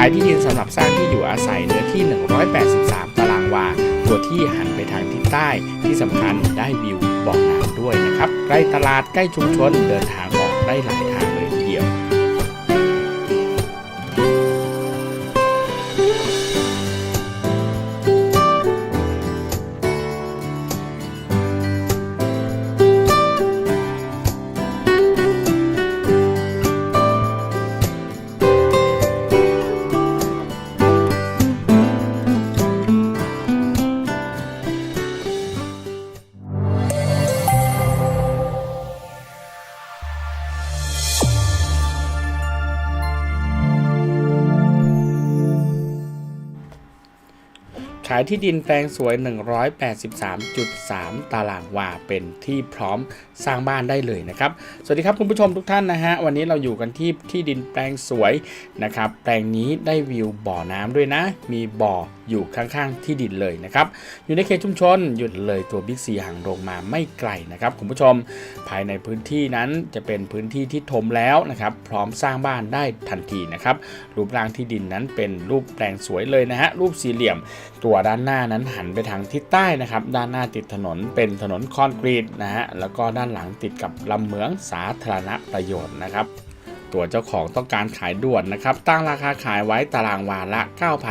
ายที่ดินสำหรับสร้างที่อยู่อาศัยเนื้อที่ 183 ตารางวา ตัวที่หันไปทางทิศใต้ ที่สำคัญได้วิวบ่อน้ำด้วยนะครับ ใกล้ตลาดใกล้ชุมชนเดินทางออกได้หลายทาง ขายที่ดินแปลงสวย 183.3 ตารางวาเป็นที่พร้อมสร้างบ้านได้เลยนะครับ สวัสดีครับคุณผู้ชมทุกท่านนะฮะ วันนี้เราอยู่กันที่ที่ดินแปลงสวยนะครับ แปลงนี้ได้วิวบ่อน้ำด้วยนะ มีบ่ออยู่ข้างๆที่ดินเลยนะครับ อยู่ในเขตชุมชนหยุดเลยตัวบิ๊กซีห่างลงมาไม่ไกลนะครับคุณผู้ชม ภายในพื้นที่นั้นจะเป็นพื้นที่ที่ถมแล้วนะครับ พร้อมสร้างบ้านได้ทันทีนะครับ รูปร่างที่ดินนั้นเป็นรูปแปลงสวยเลยนะฮะ รูปสี่เหลี่ยมตัวด้านหน้านั้นหันไปทางทิศใต้นะครับ ด้านหน้าติดถนนเป็นถนนคอนกรีตนะฮะ แล้วก็ด้านหลังติดกับลำเหมืองสาธารณประโยชน์นะครับ ตัวเจ้าของต้องการขายด่วนนะครับ ตั้งราคาขายไว้ตารางวาละ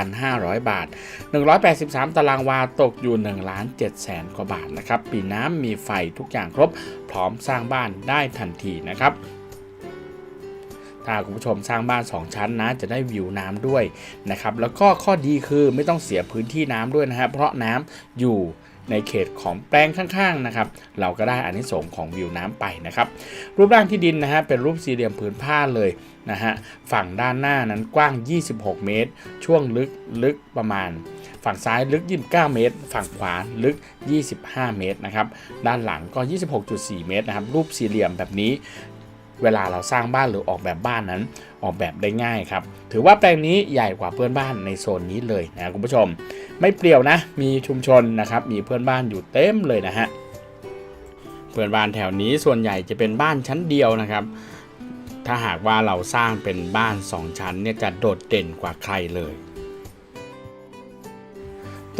9,500 บาท 183 ตารางวาตกอยู่1ล้าน7แสนกว่าบาทนะครับ ปีน้ำมีไฟทุกอย่างครบ พร้อมสร้างบ้านได้ทันทีนะครับ ถ้าคุณผู้ชมสร้างบ้าน 2 ชั้นนะจะได้วิวน้ำด้วยนะครับแล้วก็ข้อดีคือไม่ต้องเสียพื้นที่น้ำด้วยนะฮะเพราะน้ำอยู่ในเขตของแปลงข้างๆนะครับ เราก็ได้อานิสงส์ของวิวน้ำไปนะครับ รูปร่างที่ดินนะฮะเป็นรูปสี่เหลี่ยมผืนผ้าเลยนะฮะฝั่งด้านหน้านั้นกว้าง 26 เมตร ช่วงลึกลึกประมาณ ฝั่งซ้ายลึก 29 เมตร ฝั่งขวาลึก 25 เมตรนะครับ ด้านหลังก็ 26.4 เมตรนะครับ รูปสี่เหลี่ยมแบบนี้ เวลาเราสร้างบ้านหรือออกแบบบ้านนั้น ออกแบบได้ง่ายครับ ถือว่าแปลงนี้ใหญ่กว่าเพื่อนบ้านในโซนนี้เลยนะคุณผู้ชม ไม่เปลี่ยวนะ มีชุมชนนะครับ มีเพื่อนบ้านอยู่เต็มเลยนะฮะ เพื่อนบ้านแถวนี้ส่วนใหญ่จะเป็นบ้านชั้นเดียวนะครับ ถ้าหากว่าเราสร้างเป็นบ้าน 2 ชั้นเนี่ยจะโดดเด่นกว่าใครเลย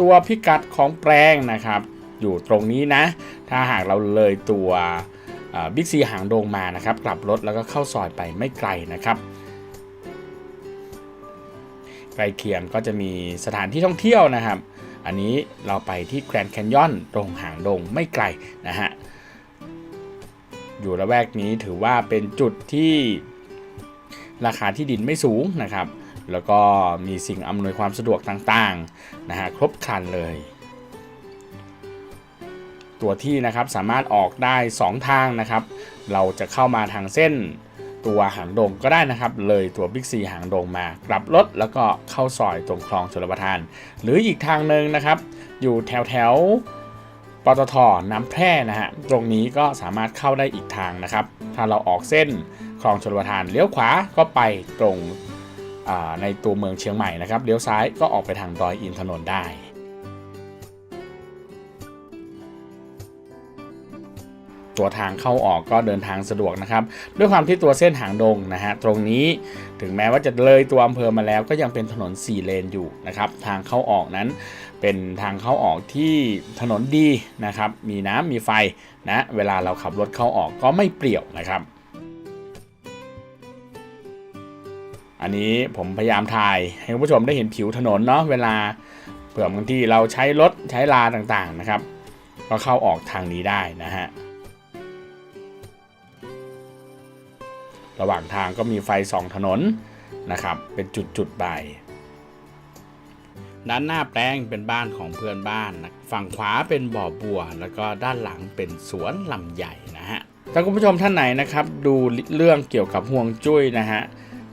ตัวพิกัดของแปลงนะครับ อยู่ตรงนี้นะ ถ้าหากเราเลยตัว บิ๊กซีหางโดงมานะครับ กลับรถแล้วก็เข้าซอยไปไม่ไกลนะครับใกล้เคียงก็จะมีสถานที่ท่องเที่ยวนะครับ อันนี้เราไปที่แกรนด์แคนยอนตรงหางดงไม่ไกลนะฮะ อยู่ละแวกนี้ถือว่าเป็นจุดที่ราคาที่ดินไม่สูงนะครับ แล้วก็มีสิ่งอำนวยความสะดวกต่างๆนะฮะครบครันเลย ตัวที่นะครับสามารถออกได้ 2 ทางนะครับ เราจะเข้ามาทางเส้นตัวหางดงก็ได้นะครับ เลยตัวบิ๊กซีหางดงมากลับรถแล้วก็เข้าซอยตรงคลองชลประทาน หรืออีกทางหนึ่งนะครับ อยู่แถวแถวปตทน้ำแพร่นะฮะตรงนี้ก็สามารถเข้าได้อีกทางนะครับ ถ้าเราออกเส้นคลองชลประทานเลี้ยวขวาก็ไปตรงในตัวเมืองเชียงใหม่นะครับเลี้ยวซ้ายก็ออกไปทางดอยอินทนนท์ได้ ตัวทางเข้าออกก็เดินทางสะดวกนะครับ ด้วยความที่ตัวเส้นหางดงนะฮะตรงนี้ถึงแม้ว่าจะเลยตัวอำเภอมาแล้วก็ยังเป็นถนน 4 เลนอยู่นะครับ ทางเข้าออกนั้นเป็นทางเข้าออกที่ถนนดีนะครับ มีน้ำมีไฟนะ เวลาเราขับรถเข้าออกก็ไม่เปรี่ยวนะครับอันนี้ผมพยายามถ่ายให้ผู้ชมได้เห็นผิวถนนเนาะเวลาเผื่อบางทีเราใช้รถใช้ลาต่างๆนะครับ ก็เข้าออกทางนี้ได้นะฮะ ระหว่างทางก็มีไฟสองถนนนะครับ เป็นจุดๆไปด้านหน้าแปลงเป็นบ้านของเพื่อนบ้านนะฝั่งขวาเป็นบ่อบัว แล้วก็ด้านหลังเป็นสวนลำใหญ่นะฮะถ้าคุณผู้ชมท่านไหนนะครับ ดูเรื่องเกี่ยวกับห่วงจุ้ยนะฮะ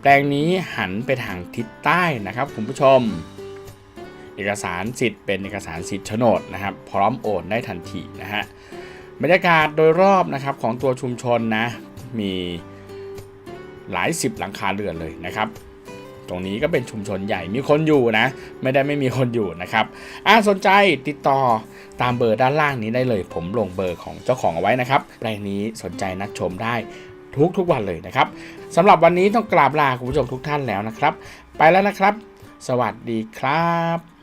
แปลงนี้หันไปทางทิศใต้นะครับคุณผู้ชม เอกสารสิทธิ์เป็นเอกสารสิทธิ์โฉนดนะครับ พร้อมโอนได้ทันทีนะฮะบรรยากาศโดยรอบนะครับของตัวชุมชนนะมี หลายสิบหลังคาเรือนเลยนะครับตรงนี้ก็เป็นชุมชนใหญ่มีคนอยู่นะ ไม่ได้ไม่มีคนอยู่นะครับอ่าสนใจติดต่อตามเบอร์ด้านล่างนี้ได้เลย ผมลงเบอร์ของเจ้าของเอาไว้นะครับแปลงนี้สนใจนัดชมได้ทุกทุกวันเลยนะครับสำหรับวันนี้ต้องกราบลาคุณผู้ชมทุกท่านแล้วนะครับ ไปแล้วนะครับ สวัสดีครับ